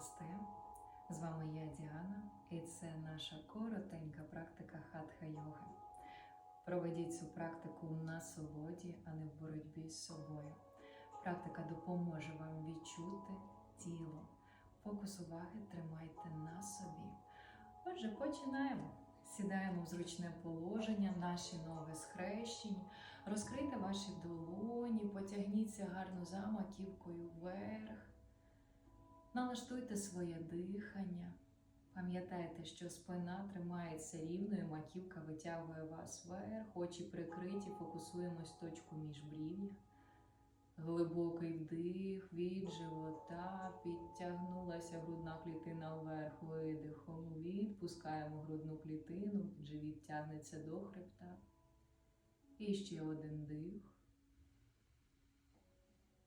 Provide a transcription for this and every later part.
Намасте. З вами я Діана, і це наша коротенька практика хатха йоги. Проведіть цю практику в насолоді, а не в боротьбі з собою. Практика допоможе вам відчути тіло. Фокус уваги тримайте на собі. Отже, починаємо. Сідаємо в зручне положення, наші ноги схрещені. Розкрийте ваші долоні, потягніться гарно за маківкою вверх. Налаштуйте своє дихання. Пам'ятайте, що спина тримається рівною, маківка витягує вас вверх, очі прикриті, фокусуємось точку міжбрів'я. Глибокий вдих від живота, підтягнулася грудна клітина вверх видихом. Відпускаємо грудну клітину, живіт тягнеться до хребта. І ще один дих.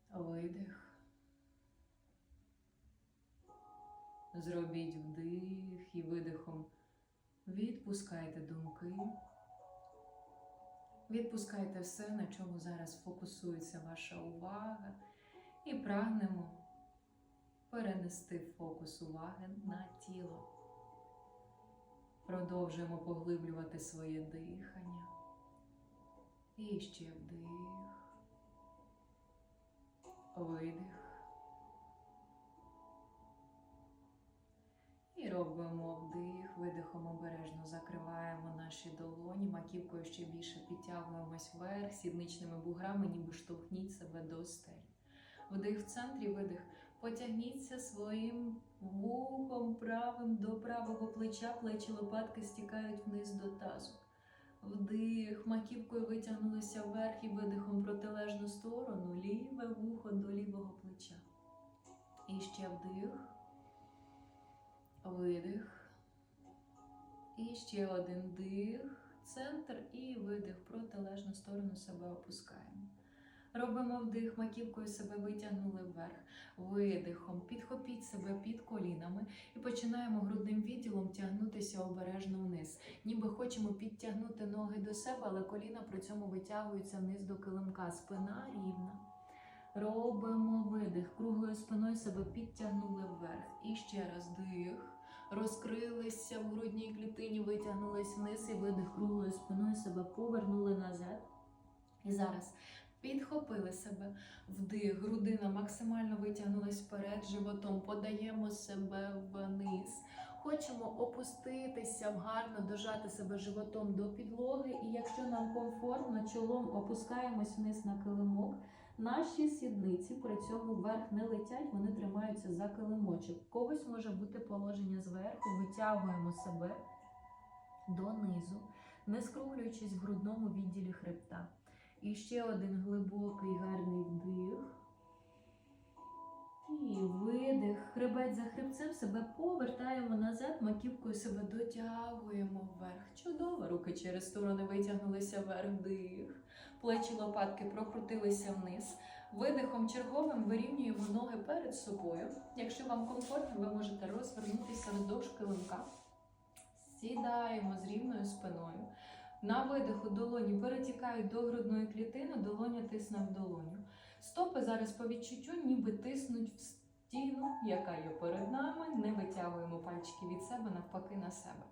Видих. Зробіть вдих і видихом. Відпускайте думки. Відпускайте все, на чому зараз фокусується ваша увага, і прагнемо перенести фокус уваги на тіло. Продовжуємо поглиблювати своє дихання. І ще вдих, видих. Робимо вдих, видихом обережно закриваємо наші долоні, маківкою ще більше підтягуємось вверх, сідничними буграми, ніби штовхніть себе до стелі. Вдих в центрі, видих. Потягніться своїм вухом правим до правого плеча, плечі лопатки стікають вниз до тазу. Вдих, маківкою витягнулися вверх і видихом протилежну сторону, ліве вухо до лівого плеча. І ще вдих. Видих. І ще один дих, центр і видих. Протилежну сторону себе опускаємо. Робимо вдих, маківкою себе витягнули вверх. Видихом. Підхопіть себе під колінами і починаємо грудним відділом тягнутися обережно вниз. Ніби хочемо підтягнути ноги до себе, але коліна при цьому витягуються вниз до килимка. Спина рівна. Робимо видих. Круглою спиною себе підтягнули вверх. І ще раз дих. Розкрилися в грудній клітині, витягнулись вниз і видих спиною себе повернули назад. І зараз підхопили себе вдих, грудина максимально витягнулась вперед, животом подаємо себе вниз. Хочемо опуститися, гарно дожати себе животом до підлоги. І якщо нам комфортно, чолом опускаємось вниз на килимок. Наші сідниці при цьому вверх не летять, вони тримаються за килимочок. Когось може бути положення зверху, витягуємо себе донизу, не скруглюючись в грудному відділі хребта. І ще один глибокий гарний вдих. І видих. Хребець за хребцем себе повертаємо назад, маківкою себе дотягуємо вверх. Чудово. Руки через сторони витягнулися вверх. Дих. Плечі лопатки прокрутилися вниз. Видихом черговим вирівнюємо ноги перед собою. Якщо вам комфортно, ви можете розвернутися вздовж килимка. Сідаємо з рівною спиною. На видиху долоні перетікають до грудної клітини, долоня тисне в долоню. Стопи зараз по відчуттю ніби тиснуть в стіну, яка є перед нами. Не витягуємо пальчики від себе, навпаки, на себе.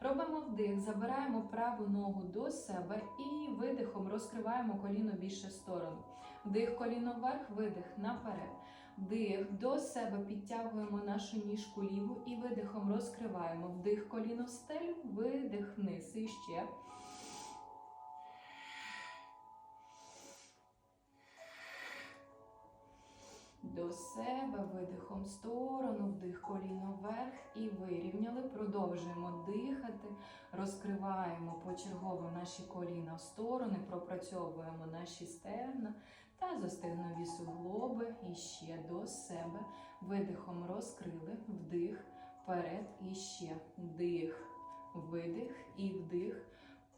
Робимо вдих, забираємо праву ногу до себе і видихом розкриваємо коліно більше сторону. Вдих коліно вверх, видих наперед. Вдих до себе підтягуємо нашу ніжку ліву і видихом розкриваємо. Вдих коліно в стелю, видих вниз. І ще. До себе видихом в сторону, вдих коліно вверх і вирівняли. Продовжуємо дихати, розкриваємо почергово наші коліна в сторони, пропрацьовуємо наші стегна та застигнові суглоби. І ще до себе. Видихом розкрили, вдих, вперед і ще вдих, видих і вдих.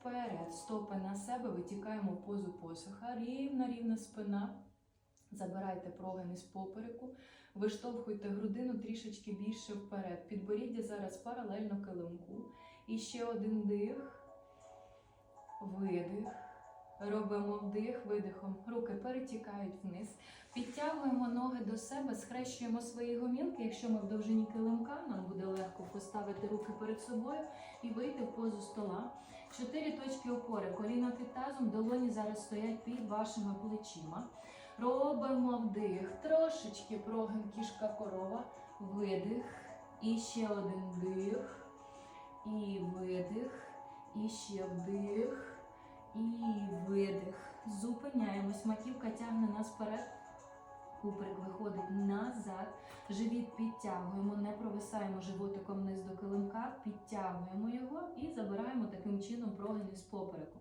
Вперед, стопи на себе, витікаємо позу посуха, рівна, рівна спина. Забирайте прогин із попереку, виштовхуйте грудину трішечки більше вперед. Підборіддя зараз паралельно килимку. І ще один дих, видих, Робимо вдих, видихом. Руки перетікають вниз. Підтягуємо ноги до себе, схрещуємо свої гомілки. Якщо ми в довжині килимка, нам буде легко поставити руки перед собою і вийти в позу стола. Чотири точки опори. Коліна під тазом, долоні зараз стоять під вашими плечима. Робимо вдих. Трошечки прогин кішка корова. Видих. І ще один вдих. І видих. І ще вдих. І видих. Зупиняємось. Маківка тягне нас вперед. Куприк виходить назад. Живіт підтягуємо, не провисаємо животиком вниз до килимка, підтягуємо його і забираємо таким чином прогини з попереку.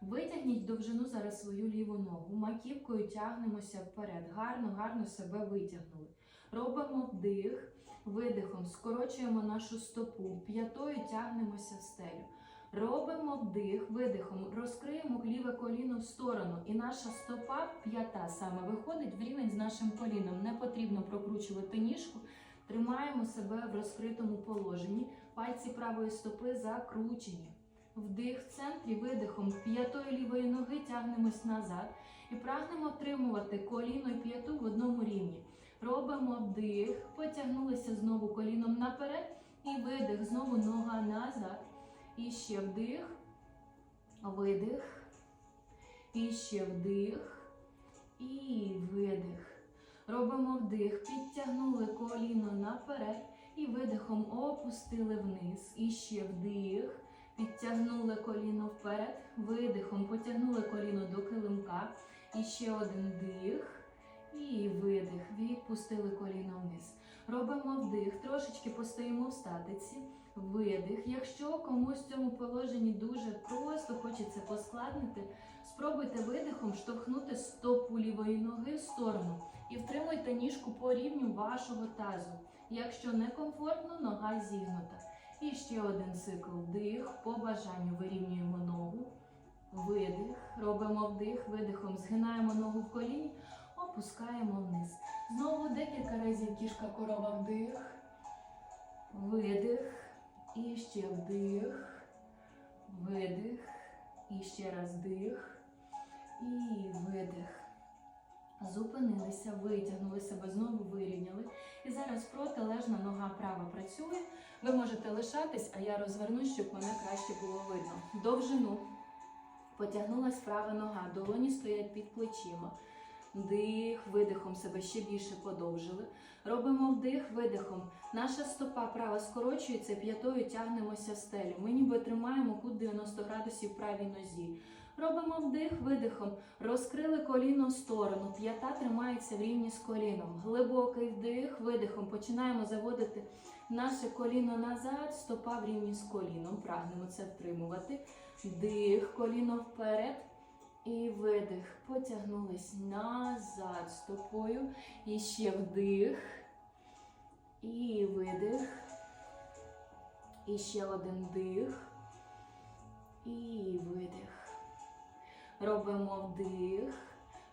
Витягніть довжину зараз свою ліву ногу. Маківкою тягнемося вперед. Гарно, гарно себе витягнули. Робимо вдих, видихом, скорочуємо нашу стопу, п'ятою тягнемося в стелю. Робимо вдих, видихом, розкриємо ліве коліно в сторону, і наша стопа, п'ята саме виходить в рівень з нашим коліном. Не потрібно прокручувати ніжку. Тримаємо себе в розкритому положенні. Пальці правої стопи закручені. Вдих в центрі, видихом п'ятої лівої ноги тягнемось назад і прагнемо втримувати коліно і п'яту в одному рівні. Робимо вдих, потягнулися знову коліном наперед і видих, знову нога назад. І ще вдих, видих, і ще вдих, і видих. Робимо вдих, підтягнули коліно наперед і видихом опустили вниз. І ще вдих, підтягнули коліно вперед, видихом потягнули коліно до килимка. І ще один дих. І видих. Відпустили коліно вниз. Робимо вдих, трошечки постоїмо в статиці. Видих. Якщо комусь в цьому положенні дуже просто хочеться поскладнити, спробуйте видихом штовхнути стопу лівої ноги в сторону і втримуйте ніжку по рівню вашого тазу. Якщо некомфортно, нога зігнута. І ще один цикл. Вдих. По бажанню вирівнюємо ногу. Видих. Робимо вдих, видихом згинаємо ногу в коліні, опускаємо вниз. Знову декілька разів кішка корова вдих. Видих. І ще вдих, видих, і ще раз вдих, і видих. Зупинилися, витягнули себе, знову вирівняли. І зараз протилежна нога права працює. Ви можете лишатись, а я розвернусь, щоб мене краще було видно. Довжину. Потягнулась права нога, долоні стоять під плечима. Дих, видихом себе ще більше подовжили. Робимо вдих, видихом. Наша стопа права скорочується, п'ятою тягнемося стелю. Ми ніби тримаємо кут 90 градусів правій нозі. Робимо вдих, видихом. Розкрили коліно в сторону. П'ята тримається в рівні з коліном. Глибокий вдих, видихом. Починаємо заводити наше коліно назад, стопа в рівні з коліном. Прагнемо це втримувати. Вдих, коліно вперед. І видих. Потягнулись назад стопою. І ще вдих. І видих. І ще один дих. І видих. Робимо вдих.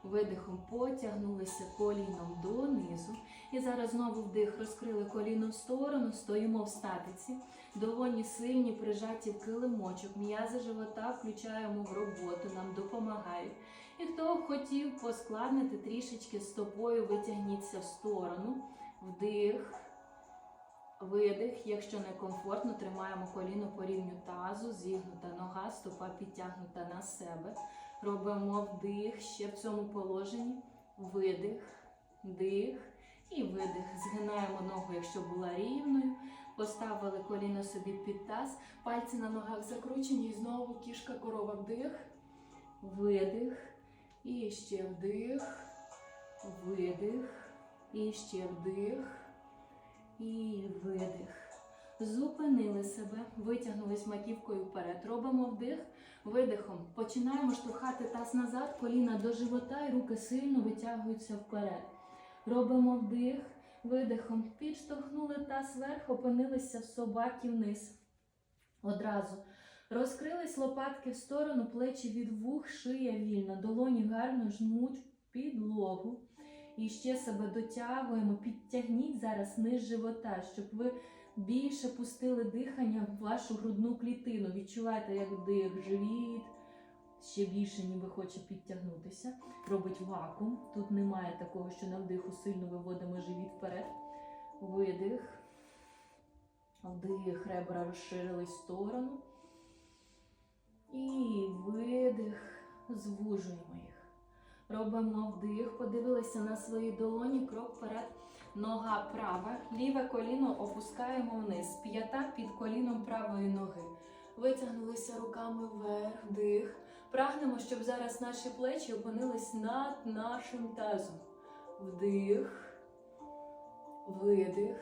Видихом потягнулися коліном донизу. І зараз знову вдих. Розкрили коліно в сторону, стоїмо в статиці. Долоні сильні, прижаті в килимочок. М'язи живота включаємо в роботу, нам допомагають. І хто хотів поскладнити трішечки стопою, витягніться в сторону. Вдих. Видих, якщо некомфортно, тримаємо коліно по рівню тазу, зігнута нога, стопа підтягнута на себе. Робимо вдих ще в цьому положенні. Видих, дих і видих. Згинаємо ногу, якщо була рівною. Поставили коліно собі під таз, пальці на ногах закручені. І знову кішка корова вдих, видих. І ще вдих, видих. І ще вдих. І видих. Зупинили себе, витягнулись маківкою вперед. Робимо вдих, видихом. Починаємо штовхати таз назад, коліна до живота і руки сильно витягуються вперед. Робимо вдих, видихом. Підштовхнули таз вверх, опинилися в собаки вниз. Одразу. Розкрились лопатки в сторону, плечі від вух, шия вільна, долоні гарно жмуть підлогу. І ще себе дотягуємо, підтягніть зараз низ живота, щоб ви більше пустили дихання в вашу грудну клітину. Відчувайте, як вдих, живіт, ще більше ніби хоче підтягнутися. Робить вакуум. Тут немає такого, що на вдиху сильно виводимо живіт вперед. Видих. Вдих, ребра розширились в сторону. І видих, звужуємо їх. Робимо вдих, подивилися на свої долоні, крок вперед, нога права, ліве коліно опускаємо вниз, п'ята під коліном правої ноги. Витягнулися руками вверх, вдих. Прагнемо, щоб зараз наші плечі опинились над нашим тазом. Вдих, видих.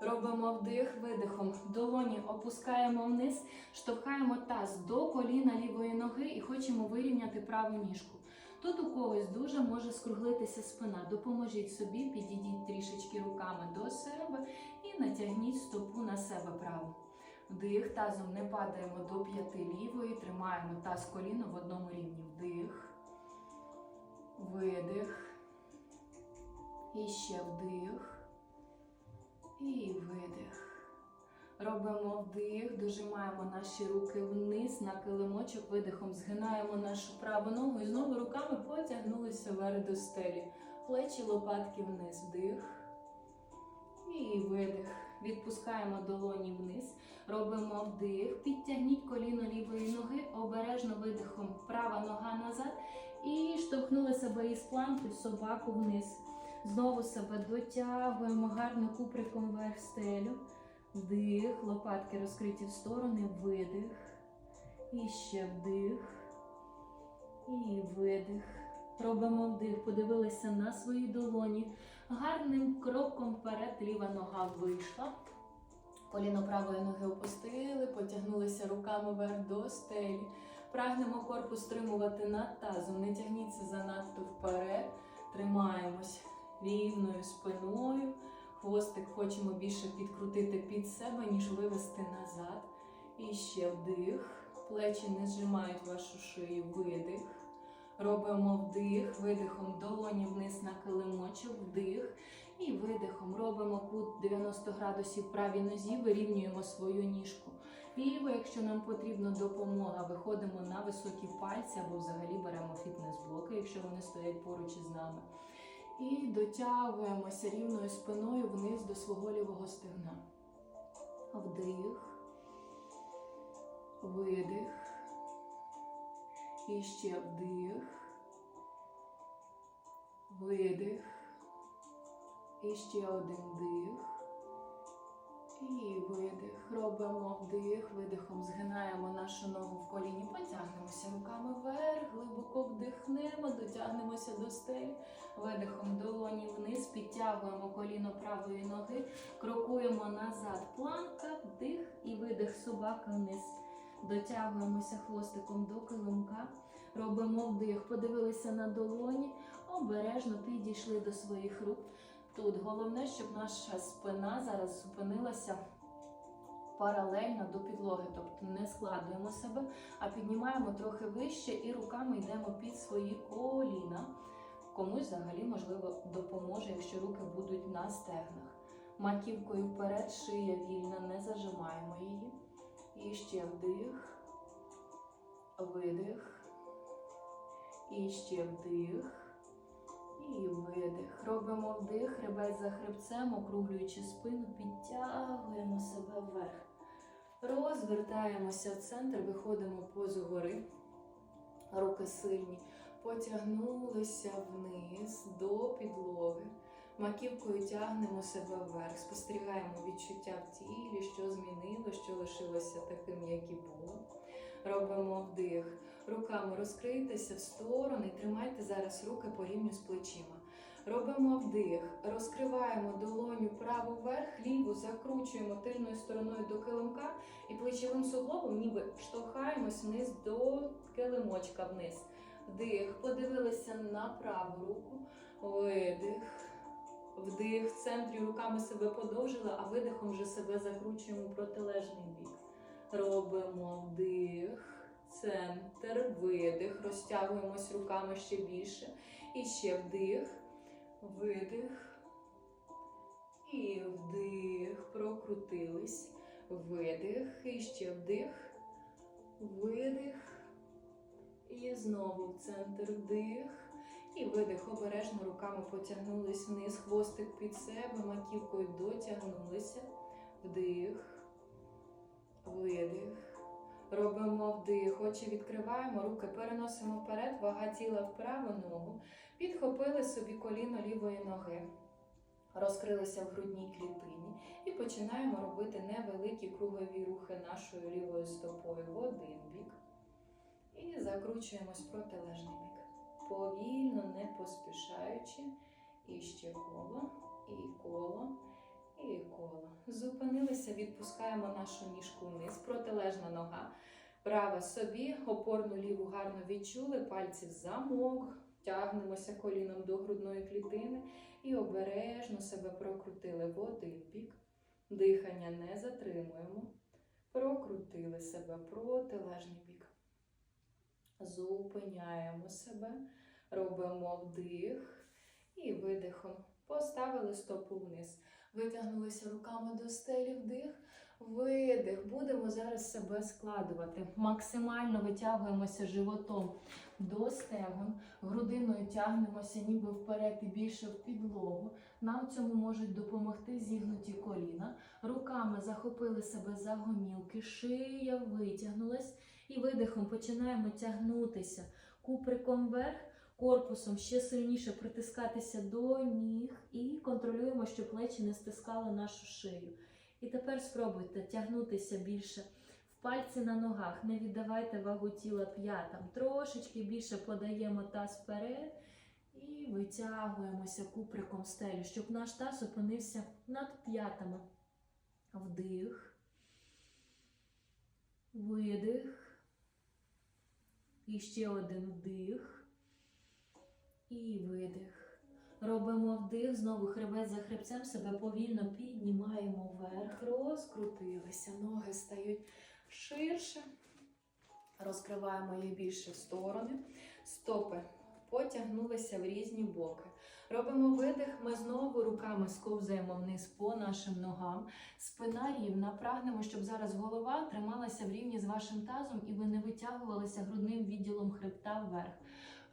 Робимо вдих, видихом. Долоні опускаємо вниз, штовхаємо таз до коліна лівої ноги і хочемо вирівняти праву ніжку. Тут у когось дуже може скруглитися спина. Допоможіть собі, підійдіть трішечки руками до себе і натягніть стопу на себе праву. Вдих, тазом не падаємо до п'яти лівої, тримаємо таз коліно в одному рівні. Вдих, видих. І ще вдих. І видих. Робимо вдих, дожимаємо наші руки вниз на килимочок, видихом згинаємо нашу праву ногу і знову руками потягнулися вверх до стелі. Плечі, лопатки вниз. Вдих. І видих. Відпускаємо долоні вниз. Робимо вдих. Підтягніть коліно лівої ноги, обережно видихом. Права нога назад. І штовхнули себе із планки собаку вниз. Знову себе дотягуємо гарно куприком вверх стелю. Вдих, лопатки розкриті в сторони, видих. І ще вдих. І видих. Робимо вдих, подивилися на свої долоні. Гарним кроком вперед ліва нога вийшла. Коліно правої ноги опустили, потягнулися руками вверх до стелі. Прагнемо корпус стримувати над тазом. Не тягніться занадто вперед. Тримаємось рівною спиною. Хвостик хочемо більше підкрутити під себе, ніж вивести назад. І ще вдих. Плечі не зжимають вашу шию. Видих. Робимо вдих, видихом долоні вниз на килимочок, вдих. І видихом робимо кут 90 градусів правій нозі, вирівнюємо свою ніжку. Ліво, якщо нам потрібна допомога, виходимо на високі пальці або взагалі беремо фітнес-блоки, якщо вони стоять поруч із нами. І дотягуємося рівною спиною вниз до свого лівого стегна. Вдих, видих. І ще вдих, видих. І ще один дих. І видих. Робимо вдих, видихом згинаємо нашу ногу в коліні, потягнемося руками вверх, глибоко вдихнемо, дотягнемося до стелі. Видихом долоні вниз, підтягуємо коліно правої ноги, крокуємо назад. Планка, вдих і видих собака вниз. Дотягуємося хвостиком до килимка. Робимо вдих, подивилися на долоні, обережно підійшли до своїх рук. Тут головне, щоб наша спина зараз зупинилася паралельно до підлоги, тобто не складуємо себе, а піднімаємо трохи вище і руками йдемо під свої коліна. Комусь взагалі, можливо, допоможе, якщо руки будуть на стегнах. Маківкою вперед, шия вільна, не зажимаємо її. І ще вдих, видих, і ще вдих. Робимо вдих, хребець за хребцем, округлюючи спину, підтягуємо себе вверх. Розвертаємося в центр, виходимо позу гори. Руки сильні. Потягнулися вниз до підлоги. Маківкою тягнемо себе вверх. Спостерігаємо відчуття в тілі, що змінило, що лишилося таким, як і було. Робимо вдих. Руками розкрийтеся в сторони, тримайте зараз руки по рівню з плечима. Робимо вдих, розкриваємо долоню праву вверх, ліву закручуємо тильною стороною до килимка і плечовим суглобом ніби штовхаємось вниз до килимочка вниз. Вдих, подивилися на праву руку, видих, вдих, в центрі руками себе подовжили, а видихом вже себе закручуємо протилежний бік. Робимо вдих центр, видих, розтягуємось руками ще більше. І ще вдих, видих. І вдих, прокрутились, видих, і ще вдих, видих. І знову в центр вдих. І видих. Обережно руками потягнулись вниз, хвостик під себе, маківкою дотягнулися. Вдих. Вдих, очі відкриваємо, руки переносимо вперед, вага тіла в праву ногу. Підхопили собі коліно лівої ноги. Розкрилися в грудній клітині і починаємо робити невеликі кругові рухи нашою лівою стопою в один бік. І закручуємось протилежний бік. Повільно, не поспішаючи. І ще коло, і коло, і коло. Зупинилися, відпускаємо нашу ніжку вниз, протилежна нога. Права собі, опорну ліву гарно відчули, пальці в замок, тягнемося коліном до грудної клітини і обережно себе прокрутили в один бік. Дихання не затримуємо. Прокрутили себе протилежний бік. Зупиняємо себе, робимо вдих і видихом. Поставили стопу вниз. Витягнулися руками до стелі вдих, видих. Будемо зараз себе складувати. Максимально витягуємося животом до стегон, грудиною тягнемося ніби вперед і більше в підлогу. Нам цьому можуть допомогти зігнуті коліна. Руками захопили себе за гомілки, шия витягнулась і видихом починаємо тягнутися куприком вверх, корпусом ще сильніше притискатися до ніг і контролюємо, щоб плечі не стискали нашу шию. І тепер спробуйте тягнутися більше в пальці на ногах. Не віддавайте вагу тіла п'ятам. Трошечки більше подаємо таз вперед і витягуємося куприком стелю, щоб наш таз опинився над п'ятами. Вдих, видих. І ще один вдих. І видих. Робимо вдих, знову хребет за хребцем, себе повільно піднімаємо вверх, розкрутилися, ноги стають ширше. Розкриваємо їх більше в сторони. Стопи потягнулися в різні боки. Робимо видих, ми знову руками сковзаємо вниз по нашим ногам. Спина рівна. Прагнемо, щоб зараз голова трималася в рівні з вашим тазом і ви не витягувалися грудним відділом хребта вверх.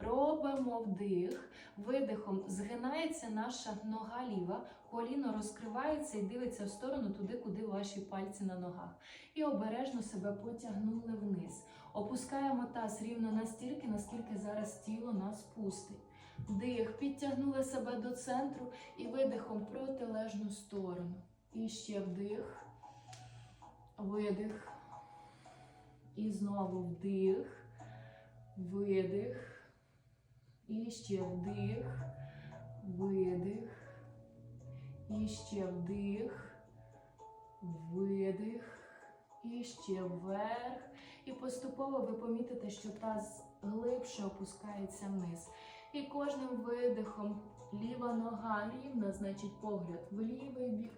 Робимо вдих, видихом згинається наша нога ліва, коліно розкривається і дивиться в сторону туди, куди ваші пальці на ногах. І обережно себе потягнули вниз. Опускаємо таз рівно настільки, наскільки зараз тіло нас пустить. Вдих, підтягнули себе до центру і видихом протилежну сторону. І ще вдих, видих. І знову вдих, видих. І ще вдих, видих. І ще вдих, видих. І ще вверх. І поступово ви помітите, що таз глибше опускається вниз. І кожним видихом ліва нога рівна, значить погляд в лівий бік.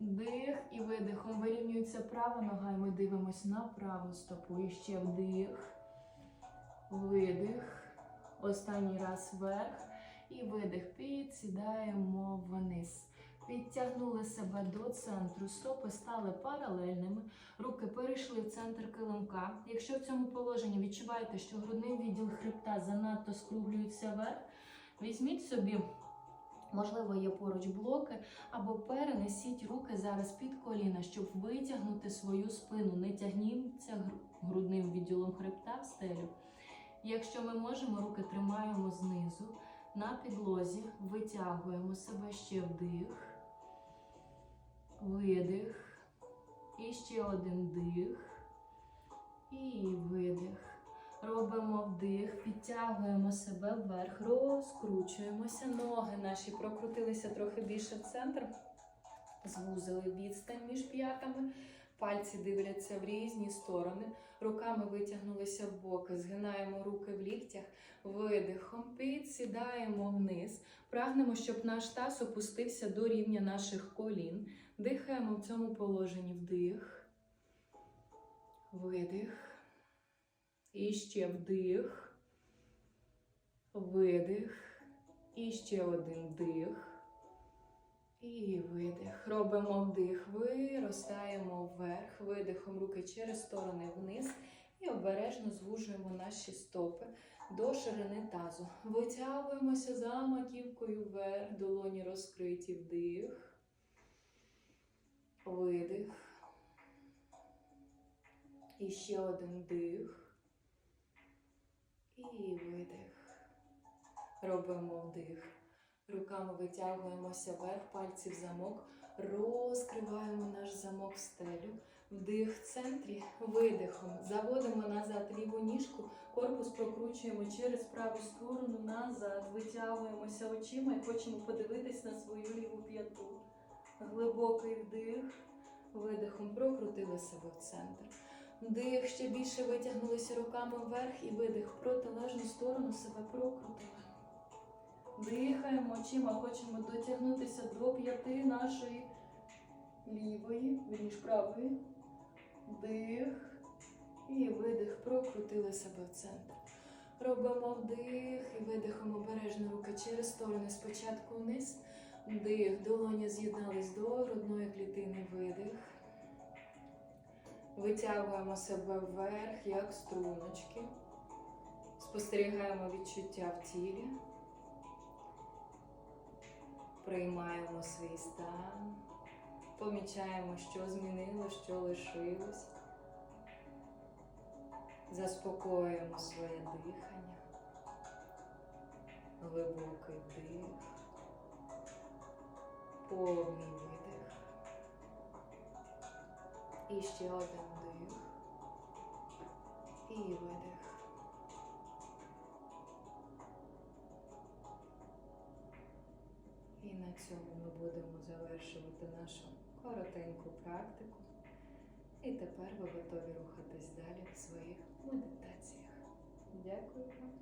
Дих і видихом вирівнюється права нога, і ми дивимося на праву стопу. І ще вдих, видих. Останній раз вверх. І видих. Підсідаємо вниз. Підтягнули себе до центру, стопи стали паралельними, руки перейшли в центр килимка. Якщо в цьому положенні відчуваєте, що грудний відділ хребта занадто скруглюється вверх, візьміть собі, можливо, є поруч блоки, або перенесіть руки зараз під коліна, щоб витягнути свою спину. Не тягніться грудним відділом хребта в стелю. Якщо ми можемо, руки тримаємо знизу. На підлозі витягуємо себе ще вдих, видих, і ще один дих, і видих. Робимо вдих, підтягуємо себе вверх, розкручуємося. Ноги наші прокрутилися трохи більше в центр, звузили відстань між п'ятами. Пальці дивляться в різні сторони, руками витягнулися в боки, згинаємо руки в ліктях, видихом, підсідаємо вниз. Прагнемо, щоб наш таз опустився до рівня наших колін. Дихаємо в цьому положенні вдих, видих. І ще вдих, видих. І ще один дих. І видих. Робимо вдих, виростаємо вверх, видихом руки через сторони вниз і обережно звужуємо наші стопи. до ширини тазу. Витягуємося за маківкою вверх, долоні розкриті вдих, видих. І ще один дих. І видих. Робимо вдих. Руками витягуємося вверх, пальці в замок, розкриваємо наш замок в стелю. Вдих в центрі, видихом. Заводимо назад ліву ніжку, корпус прокручуємо через праву сторону назад. Витягуємося очима і хочемо подивитись на свою ліву п'яту. Глибокий вдих, видихом прокрутили себе в центр. Вдих, ще більше витягнулися руками вверх і видих протилежну сторону себе прокрутили. Дихаємо очима, хочемо дотягнутися до п'яти нашої лівої, вірніш правої. Вдих і видих, прокрутили себе в центр. Робимо вдих і видихом обережно руки через сторони спочатку вниз. Вдих, долоні з'єднались до грудної клітини, видих. Витягуємо себе вверх, як струночки. Спостерігаємо відчуття в тілі. Приймаємо свій стан. Помічаємо, що змінило, що лишилось. Заспокоюємо своє дихання. Глибокий вдих. Повний видих. І ще один вдих. І видих. Цьому ми будемо завершувати нашу коротеньку практику. І тепер ви готові рухатись далі в своїх медитаціях. Дякую вам.